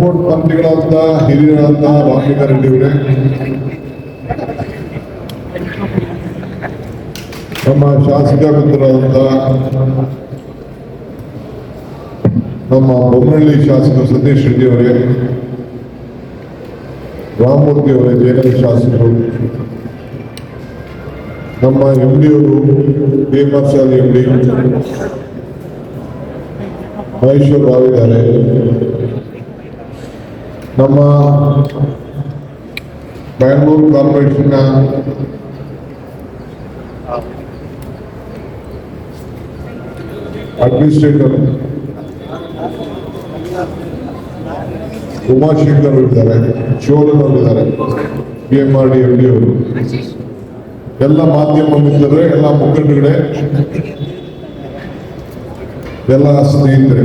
Transport ಮಂತ್ರಿಗಳಾದಂತ ಹಿರಿಯರಾದಂತ ರಾಮಲಿಂಗ ರೆಡ್ಡಿ ಅವರೇ ನಮ್ಮ ಶಾಸಕ ಮಿತ್ರರಾದಂತ ನಮ್ಮ ಬೊಮ್ಮನಹಳ್ಳಿ ಶಾಸಕ ಸತೀಶ್ ರೆಡ್ಡಿ ಅವರೇ, ರಾಮಮೂರ್ತಿ ಅವರೇ, ಜಯನಗರ ಶಾಸಕರು. ನಮ್ಮ ಎಂ ಡಿ ಅವರು ಭೀಮರ್ಶಾಲಿ ಎಂ ಡಿ ಮಹೇಶ್ವರ್ ರಾವ್ ಇದ್ದಾರೆ ನಮ್ಮ ಬೆಂಗಳೂರು ಕಾರ್ಪೊರೇಷನ್ನ ಅಡ್ಮಿನಿಸ್ಟ್ರೇಟರ್ ಉಮಾಶೇಖರ್ ಇದ್ದಾರೆ ಅವರು ಇದ್ದಾರೆ P M R D M D ಅವರು. ಎಲ್ಲ ಮಾಧ್ಯಮ ಮಿತ್ರರೇ, ಎಲ್ಲ ಮುಖಂಡಗಳೇ ಎಲ್ಲ ಸ್ನೇಹಿತರೆ.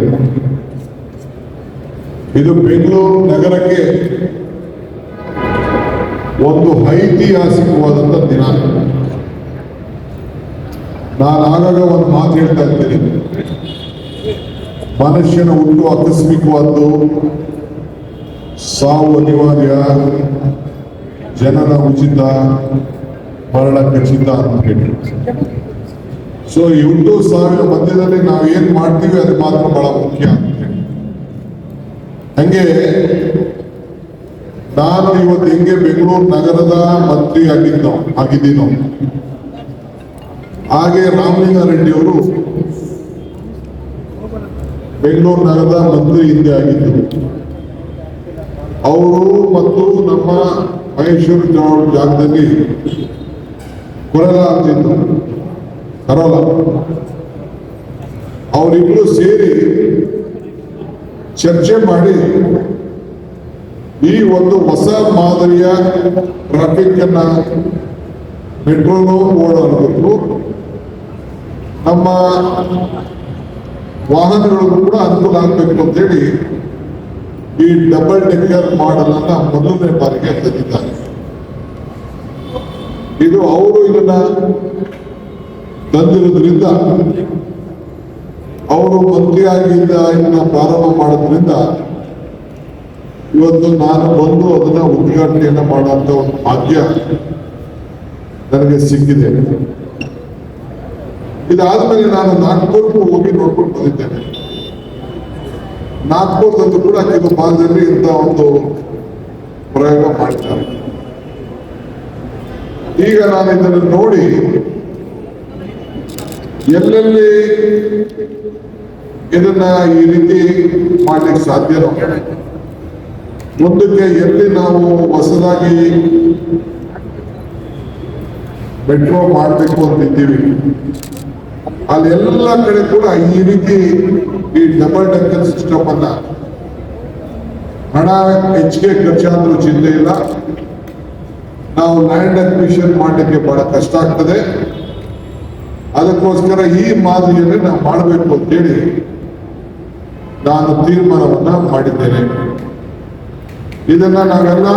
ಇದು ಬೆಂಗಳೂರು ನಗರಕ್ಕೆ ಒಂದು ಐತಿಹಾಸಿಕವಾದಂಥ ದಿನ. ನಾನು ಆಗಾಗ ಒಂದು ಮಾತು ಹೇಳ್ತಾ ಇರ್ತೀನಿ. ಮನುಷ್ಯನ ಹುಟ್ಟು ಆಕಸ್ಮಿಕವಾದ್ದು ಸಾವು ಅನಿವಾರ್ಯ, ಜನರ ಉಚಿತ ಮರಣ ಖಚಿತ ಅಂತ ಹೇಳಿ. ಸೊ ಹುಟ್ಟು ಸಾವಿರ ಮಧ್ಯದಲ್ಲಿ ನಾವು ಏನ್ ಮಾಡ್ತೀವಿ, ಅದು ಮಾತ್ರ ಬಹಳ ಮುಖ್ಯ. ಹಂಗೆ ನಾನು ಇವತ್ತು ಹೆಂಗೆ ಬೆಂಗಳೂರು ನಗರದ ಮಂತ್ರಿ ಆಗಿದ್ದೋ ಆಗಿದ್ದೀನೋ. ಹಾಗೆ ರಾಮಲಿಂಗ ರೆಡ್ಡಿ ಅವರು ಬೆಂಗಳೂರು ನಗರದ ಮಂತ್ರಿ ಹಿಂದೆ ಆಗಿದ್ದರು. ಅವರು ಮತ್ತು ನಮ್ಮ ಮಹೇಶ್ವರಿ ಜೋಳ ಜಾಗದಲ್ಲಿ ಕೊರಲ ಆಗ್ತಿದ್ರು ಕರೋಲ ಅವರಿಬ್ರು ಸೇರಿ ಚರ್ಚೆ ಮಾಡಿ ಈ ಒಂದು ಹೊಸ ಮಾದರಿಯ ಟ್ರಾಫಿಕ್ ಅನ್ನ ಮೆಟ್ರೋನು ಓಡಾಡಬೇಕು ನಮ್ಮ ವಾಹನಗಳಿಗೂ ಕೂಡ ಅನುಕೂಲ ಆಗಬೇಕು ಅಂತೇಳಿ ಈ ಡಬಲ್ ಡೆಕ್ಕರ್ ಮಾಡೆಲ್ ಅನ್ನ ಮೊದಲನೇ ಬಾರಿಗೆ ತಂದಿದ್ದಾರೆ. ಇದು ಅವರು ಇದನ್ನ ತಂದಿರೋದ್ರಿಂದ ಅವರು ಇದನ್ನ ಪ್ರಾರಂಭ ಮಾಡೋದ್ರಿಂದ ಇವತ್ತು ನಾನು ಬಂದು ಅದನ್ನ ಉದ್ಘಾಟನೆಯನ್ನ ಮಾಡುವಂತ ಒಂದು ಭಾಗ್ಯ ನನಗೆ ಸಿಕ್ಕಿದೆ. ಇದಾದ್ಮೇಲೆ ನಾನು ನಾಗ್ಪುರ್ಗೂ ಹೋಗಿ ನೋಡ್ಕೊಂಡು ಬಂದಿದ್ದೇನೆ. ನಾಗ್ಪುರದಲ್ಲೂ ಕೂಡ ಕೆಲವು ಭಾಗದಲ್ಲಿ ಇಂಥ ಒಂದು ಪ್ರಯೋಗ ಮಾಡ್ತಾರೆ. ಈಗ ನಾನು ಇದನ್ನು ನೋಡಿ ಎಲ್ಲೆಲ್ಲಿ ಇದನ್ನ ಈ ರೀತಿ ಮಾಡ್ಲಿಕ್ಕೆ ಸಾಧ್ಯ ಮುಂದಕ್ಕೆ ಎಲ್ಲಿ ನಾವು ಹೊಸದಾಗಿ ಮೆಟ್ರೋ ಮಾಡಬೇಕು ಅಂತಿದ್ದೀವಿ ಅಲ್ಲಿ ಎಲ್ಲ ಕಡೆ ಕೂಡ ಈ ರೀತಿ ಈ ಡಬಲ್ ಡೆಕ್ಕರ್ ಸಿಸ್ಟಮ್ ಅನ್ನ ಹಣ ಹೆಚ್ಚಿಗೆ ಖರ್ಚಾದ್ರೂ ಚಿಂತೆ ಇಲ್ಲ. ನಾವು ಲ್ಯಾಂಡ್ ಅಕ್ವಿಷನ್ ಮಾಡಲಿಕ್ಕೆ ಬಹಳ ಕಷ್ಟ ಆಗ್ತದೆ. ಅದಕ್ಕೋಸ್ಕರ ಈ ಮಾದರಿಯಲ್ಲಿ ನಾವು ಮಾಡಬೇಕು ಅಂತೇಳಿ ನಾನು ತೀರ್ಮಾನವನ್ನ ಮಾಡಿದ್ದೇನೆ. ಇದನ್ನ ನಾವೆಲ್ಲ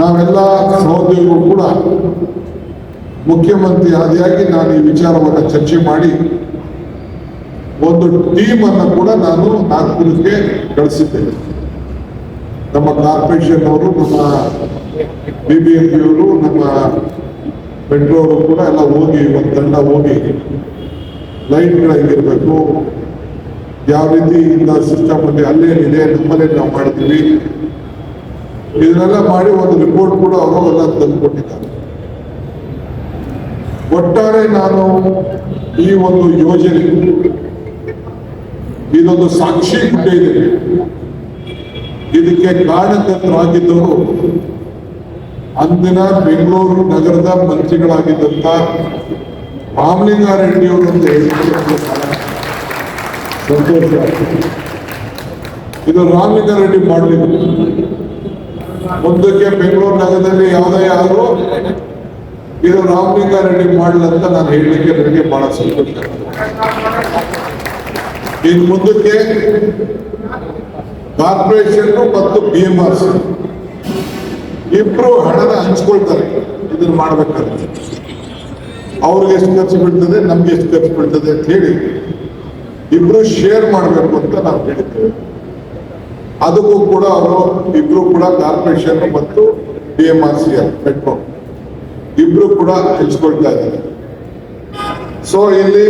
ನಾವೆಲ್ಲ ಸಹೋದ್ಯೋಗಿಗಳು ಕೂಡ ಮುಖ್ಯಮಂತ್ರಿ ಆದಿಯಾಗಿ ನಾನು ಈ ವಿಚಾರವನ್ನು ಚರ್ಚೆ ಮಾಡಿ ಒಂದು ಟೀಮ್ ಅನ್ನು ಕೂಡ ನಾನು ನಾಗ್ಪುರಕ್ಕೆ ಕಳಿಸಿದ್ದೇನೆ. ನಮ್ಮ ಕಾರ್ಪೊರೇಷನ್ ಅವರು, ನಮ್ಮ ಬಿ ಬಿ ಎಂ ನಮ್ಮ ಮೆಟ್ರೋ ಕೂಡ ಎಲ್ಲ ಹೋಗಿ ಒಂದು ತಂಡ ಹೋಗಿ ಲೈಟ್ಗಳ ಹೆಂಗಿರ್ಬೇಕು ಯಾವ ರೀತಿ ಇಂದ ಸಿಸ್ಟಮ್ ಅಲ್ಲಿ ಅಲ್ಲೇನಿದೆ ನಮ್ಮಲ್ಲೇ ನಾವು ಮಾಡ್ತೀವಿ. ಇದನ್ನೆಲ್ಲ ಮಾಡಿ ಒಂದು ರಿಪೋರ್ಟ್ ಕೂಡ ಅವರು ಎಲ್ಲ ತಂದುಕೊಟ್ಟಿದ್ದಾರೆ. ಒಟ್ಟಾರೆ ನಾನು ಈ ಒಂದು ಯೋಜನೆ, ಇದೊಂದು ಸಾಕ್ಷಿ ಇದೆ. ಇದಕ್ಕೆ ಕಾರಣಕರ್ತರಾಗಿದ್ದವರು ಅಂದಿನ ಬೆಂಗಳೂರು ನಗರದ ಮಂತ್ರಿಗಳಾಗಿದ್ದಂತ ರಾಮಲಿಂಗಾರೆಡ್ಡಿ ಅವರು ಅಂತ ಸಂತೋಷ. ಇದು ರಾಮಲಿಂಗಾರೆಡ್ಡಿ ಮಾಡಲಿಲ್ಲ ಮುಂದಕ್ಕೆ ಬೆಂಗಳೂರು ನಗರದಲ್ಲಿ ಯಾವುದೇ ಆದರೂ ಇದು ರಾಮಲಿಂಗಾರೆಡ್ಡಿ ಮಾಡಲಂತ ನಾನು ಹೇಳಲಿಕ್ಕೆ ನನಗೆ ಬಹಳ ಸಂತೋಷ. ಇದು ಮುಂದಕ್ಕೆ ಕಾರ್ಪೊರೇಷನ್ ಮತ್ತು ಬಿ ಎಂ ಆರ್ ಇಬ್ರು ಹಣನ ಹಂಚ್ಕೊಳ್ತಾರೆ. ಇದನ್ನ ಮಾಡ್ಬೇಕಾದ್ರೆ ಅವ್ರಿಗೆ ಎಷ್ಟು ಖರ್ಚು ಬೀಳ್ತದೆ, ನಮ್ಗೆ ಎಷ್ಟು ಖರ್ಚು ಬೀಳ್ತದೆ ಅಂತ ಹೇಳಿ ಇಬ್ರು ಶೇರ್ ಮಾಡಬೇಕು ಅಂತ ನಾವು ಹೇಳಿದ್ದೇವೆ. ಅದಕ್ಕೂ ಕೂಡ ಅವರು ಇಬ್ರು ಕೂಡ ಕಾರ್ಪೊರೇಷನ್ ಮತ್ತು D M R C metro ಇಬ್ರು ಕೂಡ ಹಂಚ್ಕೊಳ್ತಾ ಇದ್ದಾರೆ. ಸೊ ಇಲ್ಲಿ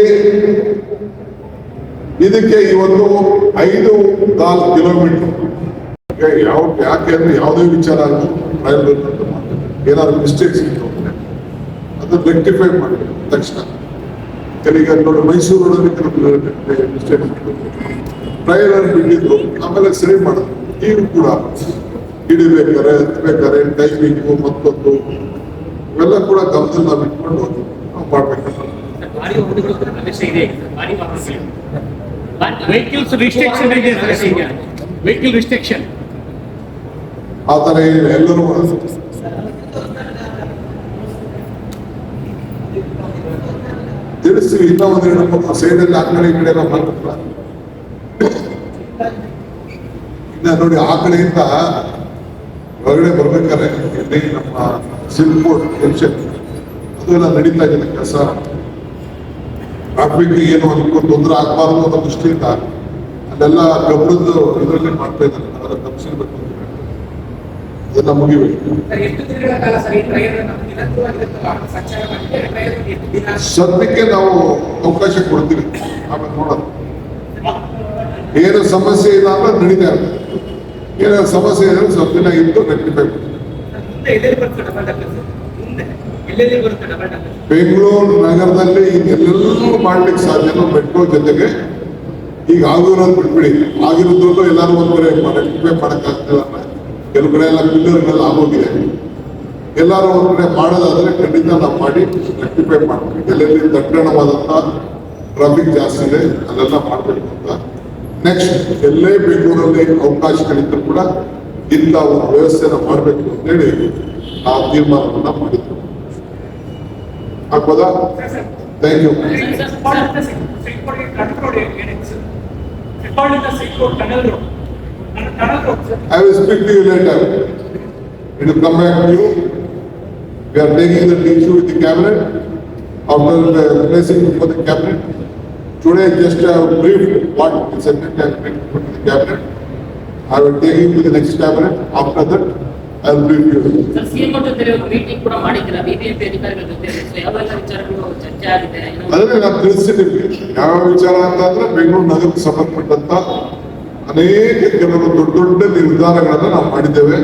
ಇದಕ್ಕೆ ಇವತ್ತು ಐದು ಕಾಲ್ ಕಿಲೋಮೀಟರ್ ಯಾವ ಯಾಕೆ ಅಂದ್ರೆ ಯಾವುದೇ ವಿಚಾರ ಆದ್ರೂ ರೈಲ್ವೆ ಏನಾದ್ರು ಮಿಸ್ಟೇಕ್ಸ್ ಇತ್ತು ಅಂದ್ರೆ ಅದನ್ನ ರೆಕ್ಟಿಫೈ ಮಾಡಬೇಕು ತಕ್ಷಣ. ಕೆಲವೀಗ ನೋಡಿ ಮೈಸೂರಲ್ಲಿ ಕೆಲವು ಮಿಸ್ಟೇಕ್ಸ್ ಇತ್ತು ಅಲ್ಲಿ ಬಿಟ್ಟಿದ್ರು ಆಮೇಲೆ ಸರಿ ಮಾಡಿದ್ರು ಈಗ ಕೂಡ ಹಿಡಿಬೇಕಾರೆ, ಹತ್ಬೇಕಾರೆ ಟೈಮಿಂಗು ಮತ್ತೊಂದು, ಇವೆಲ್ಲ ಕೂಡ ಗಮನದಲ್ಲಿ ನಾವು ಇಟ್ಕೊಂಡು ನಾವು ಮಾಡ್ಬೇಕು. ವೆಹಿಕಲ್ಸ್ ರಿಸ್ಟ್ರಿಕ್ಷನ್ ಇದೆ. ವೆಹಿಕಲ್ ರಿಸ್ಟ್ರಿಕ್ಷನ್ ಆ ಥರ ಎಲ್ಲರೂ ತಿಳಿಸ್ತೀವಿ, ಇನ್ನೂ ಒಂದು ಹೇಳಪ್ಪ ಸೈಡಲ್ಲಿ ಆ ಕಡೆ ಈ ಕಡೆ ಎಲ್ಲ ಮಾಡ್ತಾರ ಇನ್ನ ನೋಡಿ, ಆ ಕಡೆಯಿಂದ ಹೊರಗಡೆ ಬರ್ಬೇಕಾದ್ರೆ ಇಲ್ಲಿ ನಮ್ಮ ಸಿಲ್ಕೋಟ್ ಜಂಕ್ಷನ್ ಅದೆಲ್ಲ ನಡೀತಾ ಇದೆ ಕೆಲಸ. ಟ್ರಾಫಿಕ್ ಏನು ಅನ್ಕೊಂಡು ತೊಂದರೆ ಆಗಬಾರ್ದು ಅನ್ನೋ ದೃಷ್ಟಿಯಿಂದ ಅಲ್ಲೆಲ್ಲ ಗೊಬ್ಬರದ್ದು ಇದರಲ್ಲಿ ಮಾಡ್ತಾ ಇದ್ದಾರೆ. ಅದರ ತಪ್ಪಿಸಬೇಕು ಅದೆಲ್ಲ ಮುಗಿಬೇಕು. ಸದ್ಯಕ್ಕೆ ನಾವು ಅವಕಾಶ ಕೊಡ್ತೀವಿ. ಆಮೇಲೆ ನೋಡೋಣ. ಏನು ಸಮಸ್ಯೆ ಇಲ್ಲ ಅಂದ್ರೆ ನಡೀತಾ ಇರ್ತದೆ ಏನೋ ಸಮಸ್ಯೆ ಇದ್ರೆ ಸ್ವಲ್ಪ ದಿನ ಇದ್ದು ಡಬಲ್ ಬೆಂಗಳೂರು ನಗರದಲ್ಲಿ ಎಲ್ಲೆಲ್ಲೂ ಮಾಡ್ಲಿಕ್ಕೆ ಸಾಧ್ಯ ಮೆಟ್ರೋ ಜೊತೆಗೆ. ಈಗ ಆಗಿರೋದು ಬಿಟ್ಬಿಡಿ ಆಗಿರೋದ್ರಲ್ಲೂ ಎಲ್ಲರೂ ಒಂದ್ ಕಡೆ ರೆಕ್ಟಿಫೈ ಮಾಡಕ್ಕಾಗ್ತಿಲ್ಲ ಕೆಲವು ಕಡೆ ಎಲ್ಲ ಪಿಲ್ಲರ್ಗಳೆಲ್ಲ ಆಗೋಗಿದೆ ಎಲ್ಲರೂ ಒಂದು ಕಡೆ ಮಾಡೋದಾದ್ರೆ ಖಂಡಿತ ನಾವು ಮಾಡಿ ರೆಕ್ಟಿಫೈ ಮಾಡ್ತೀವಿ ಎಲ್ಲೆಲ್ಲಿ ದಟ್ಟಣವಾದಂತ ಟ್ರಾಫಿಕ್ ಜಾಸ್ತಿ ಇದೆ ಅದೆಲ್ಲ ಮಾಡ್ಬೇಕು ಅಂತ ನೆಕ್ಸ್ಟ್ ಎಲ್ಲೇ ಬೆಂಗಳೂರಲ್ಲಿ ಅವಕಾಶಗಳಿದ್ರು ಕೂಡ ಇಂಥ ಒಂದು ವ್ಯವಸ್ಥೆನ ಮಾಡಬೇಕು ಅಂತೇಳಿ ಆ ತೀರ್ಮಾನವನ್ನ ಮಾಡಿದ್ವಿ ಆಗ್ಬೋದಾ thank you tunnel I will speak to you later. It will come back to you. We are taking the issue with the cabinet. After the placing for the cabinet. Today just a brief what the secretary has put to the cabinet. I will take it to the next cabinet. After that, I will brief you. Sir CM ಜೊತೆ meeting ಕೂಡ ಮಾಡಿದ್ರ BBMP ಅಧಿಕಾರಿಗಳ ಜೊತೆ So ಯಾವೆಲ್ಲ ವಿಚಾರಗಳು ಚರ್ಚೆ ಆಗಿದೆ ಏನು- ಅದನ್ನೇ ನಾನು ತಿಳಿಸಿದ್ದೀವಿ ಯಾವ ವಿಚಾರ ಅಂತಂದ್ರೆ ಬೆಂಗಳೂರು ನಗರಕ್ಕೆ ಸಂಬಂಧಪಟ್ಟಂತ ಅನೇಕ ಕೆಲವು ದೊಡ್ಡ ದೊಡ್ಡ ನಿರ್ಧಾರಗಳನ್ನ ನಾವು ಮಾಡಿದ್ದೇವೆ.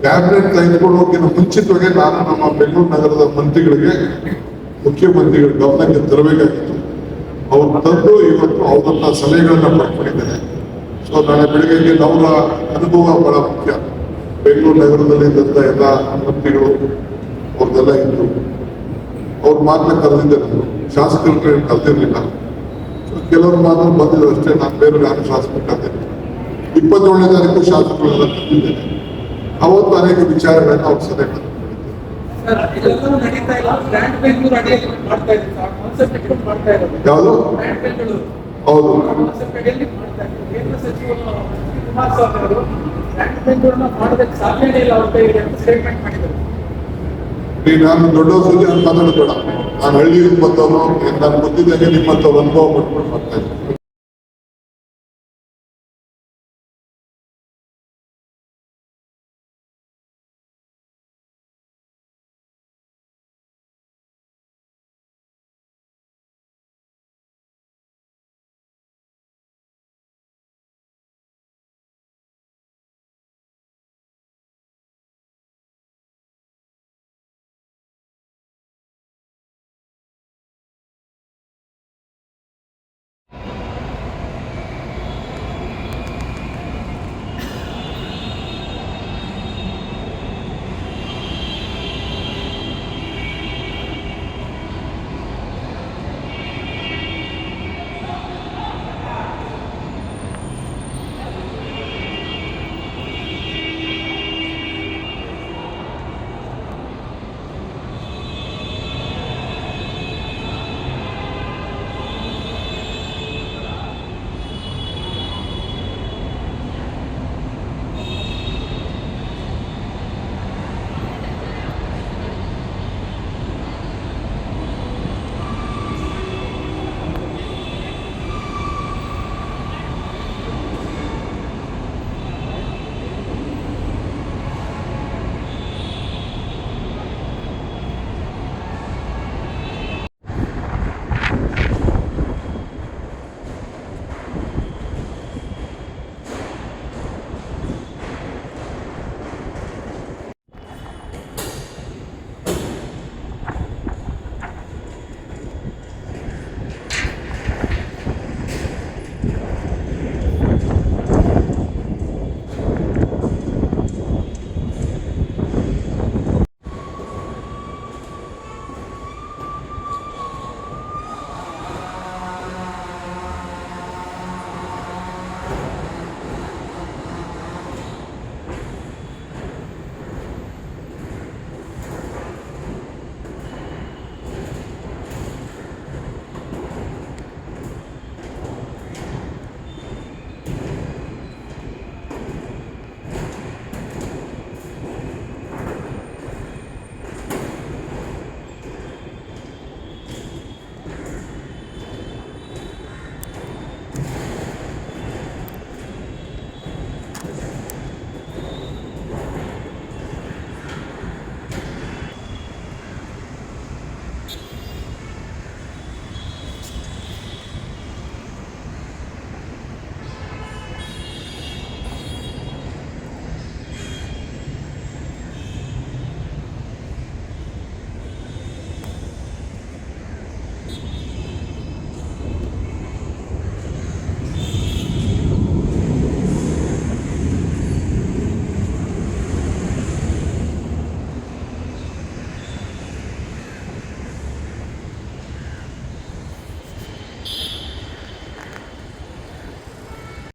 ಕ್ಯಾಬಿನೆಟ್ ತೆಗೆದುಕೊಳ್ಳೋಕಿಂತ ಮುಂಚಿತವಾಗಿ ನಾನು ನಮ್ಮ ಬೆಂಗಳೂರು ನಗರದ ಮಂತ್ರಿಗಳಿಗೆ, ಮುಖ್ಯಮಂತ್ರಿಗಳ ಗಮನಕ್ಕೆ ತರಬೇಕಾಗಿತ್ತು. ಅವ್ರು ತಂದು ಇವತ್ತು ಅವರನ್ನ ಸಲಹೆಗಳನ್ನ ಪಡ್ಕೊಂಡಿದ್ದೇನೆ ಸೊ ನಾಳೆ ಬೆಳಿಗ್ಗೆ ಅವರ ಅನುಭವ ಬಹಳ ಮುಖ್ಯ. ಬೆಂಗಳೂರು ನಗರದಲ್ಲಿ ಇದ್ದಂತ ಎಲ್ಲ ಮಂತ್ರಿಗಳು, ಅವ್ರದ್ದೆಲ್ಲ ಇದ್ರು. ಅವ್ರು ಮಾತ್ರ ಕರೆದಿದ್ದೆ ನಾನು. ಶಾಸಕರ ಕೆಲವರು ಮಾತ್ರ ಬಂದಿದ್ರು ಅಷ್ಟೇ ನಾನು ಬೇರೆ ಯಾರು ಶಾಸಕರು ಕರೆದಿಲ್ಲ ಇಪ್ಪತ್ತೇಳನೇ ತಾರೀಕು ಶಾಸಕರೆಲ್ಲ ಅವತ್ತು ಅನೇಕ ವಿಚಾರಗಳನ್ನು ಅವ್ರು ಸಲಹೆ ಯಾವುದು? ಹೌದು. ನಾನು ದೊಡ್ಡ ಸುದ್ದಿ ಅಂತ ಮಾತಾಡಬೇಡ ನಾನು ಹಳ್ಳಿ ಬಂದವನು ನಾನು ಗೊತ್ತಿದ್ದಂಗೆ ನಿಮ್ಮಂತ ಅನುಭವ ಪಟ್ಕೊಂಡು ಬರ್ತಾ ಇದ್ದೀನಿ.